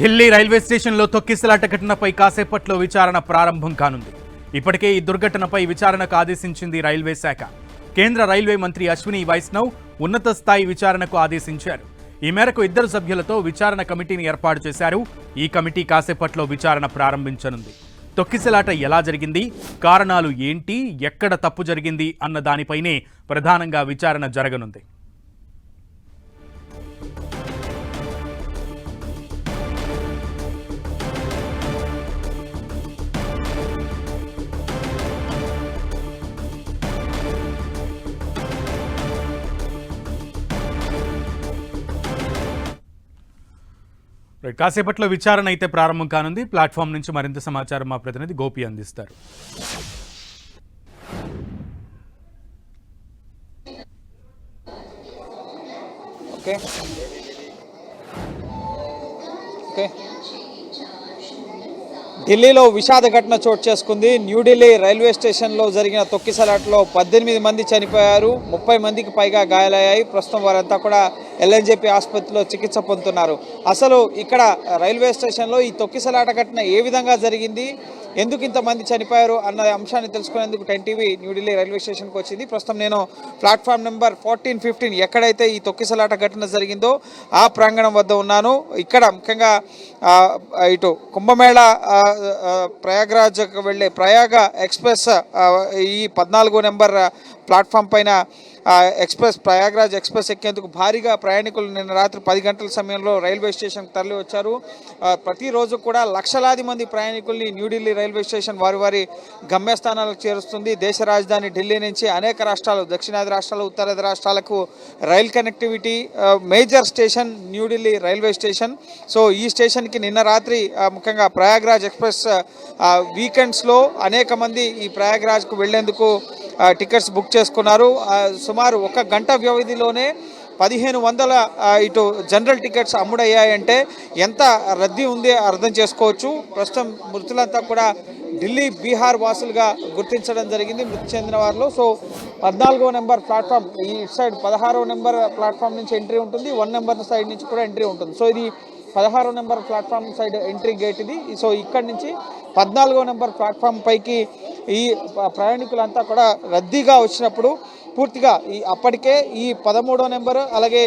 Delhi railway స్టేషన్లో తొక్కిసలాట ఘటనపై కాసేపట్లో విచారణ ప్రారంభం కానుంది. ఇప్పటికే ఈ దుర్ఘటనపై విచారణకు ఆదేశించింది రైల్వే శాఖ. కేంద్ర రైల్వే మంత్రి అశ్విని వైష్ణవ్ ఉన్నత స్థాయి విచారణకు ఆదేశించారు. ఈ మేరకు ఇద్దరు సభ్యులతో విచారణ కమిటీని ఏర్పాటు చేశారు. ఈ కమిటీ కాసేపట్లో విచారణ ప్రారంభించనుంది. తొక్కిసలాట ఎలా జరిగింది? కారణాలు ఏంటి? ఎక్కడ తప్పు జరిగింది? అన్న దానిపైనే ప్రధానంగా విచారణ జరగనుంది. రైట్ కాసేపట్లో విచారణ అయితే ప్రారంభం కానుంది. ప్లాట్ఫామ్ నుంచి మరింత సమాచారం మా ప్రతినిధి గోపి అందిస్తారు. ఓకే ఓకే ఢిల్లీలో విషాద ఘటన చోటు చేసుకుంది. న్యూఢిల్లీ రైల్వే స్టేషన్లో జరిగిన తొక్కిసలాటలో పద్దెనిమిది మంది చనిపోయారు. ముప్పై మందికి పైగా గాయాలయ్యాయి. ప్రస్తుతం వారంతా కూడా ఎల్ఎన్జేపీ ఆసుపత్రిలో చికిత్స పొందుతున్నారు. అసలు ఇక్కడ రైల్వే స్టేషన్లో ఈ తొక్కిసలాట ఘటన ఏ విధంగా జరిగింది? ఎందుకు ఇంతమంది చనిపోయారు అన్న అంశాన్ని తెలుసుకునేందుకు టెన్ టీవీ న్యూఢిల్లీ రైల్వే స్టేషన్కి వచ్చింది. ప్రస్తుతం నేను ప్లాట్ఫామ్ నెంబర్ ఫోర్టీన్ ఫిఫ్టీన్ ఎక్కడైతే ఈ తొక్కిసలాట ఘటన జరిగిందో ఆ ప్రాంగణం వద్ద ఉన్నాను. ఇక్కడ ముఖ్యంగా ఇటు కుంభమేళ ఆ, ప్రయాగ్రాజ్కి వెళ్ళే ప్రయాగ ఎక్స్ప్రెస్ ఈ పద్నాలుగో నెంబర్ ప్లాట్ఫామ్ పైన ఎక్స్ప్రెస్ ప్రయాగ్రాజ్ ఎక్స్ప్రెస్ ఎక్కేందుకు భారీగా ప్రయాణికులు నిన్న రాత్రి పది గంటల సమయంలో రైల్వే స్టేషన్కి తరలి వచ్చారు. ప్రతిరోజు కూడా లక్షలాది మంది ప్రయాణికుల్ని న్యూఢిల్లీ రైల్వే స్టేషన్ వారి వారి గమ్యస్థానాలకు చేరుస్తుంది. దేశ రాజధాని ఢిల్లీ నుంచి అనేక రాష్ట్రాలు దక్షిణాది రాష్ట్రాలు ఉత్తరాది రాష్ట్రాలకు rail connectivity major station New Delhi railway station. So ఈ స్టేషన్కి నిన్న రాత్రి ముఖ్యంగా ప్రయాగ్రాజ్ ఎక్స్ప్రెస్ వీకెండ్స్లో అనేక మంది ఈ ప్రయాగ్రాజ్కు వెళ్ళేందుకు టికెట్స్ బుక్ చేసుకున్నారు. సో సుమారు ఒక గంట వ్యవధిలోనే పదిహేను వందల ఇటు జనరల్ టికెట్స్ అమ్ముడయ్యాయంటే ఎంత రద్దీ ఉంది అర్థం చేసుకోవచ్చు. ప్రస్తుతం మృతులంతా కూడా ఢిల్లీ బీహార్ వాసులుగా గుర్తించడం జరిగింది. మృతి చెందిన వారిలో సో పద్నాలుగో నెంబర్ ప్లాట్ఫామ్ ఈ సైడ్ పదహారో నెంబర్ ప్లాట్ఫామ్ నుంచి ఎంట్రీ ఉంటుంది. వన్ నెంబర్ సైడ్ నుంచి కూడా ఎంట్రీ ఉంటుంది. సో ఇది పదహారో number platform side entry gate ఇది. సో ఇక్కడి నుంచి పద్నాలుగో నెంబర్ ప్లాట్ఫామ్ పైకి ఈ ప్రయాణికులంతా కూడా రద్దీగా వచ్చినప్పుడు పూర్తిగా ఈ అప్పటికే ఈ పదమూడో నెంబరు అలాగే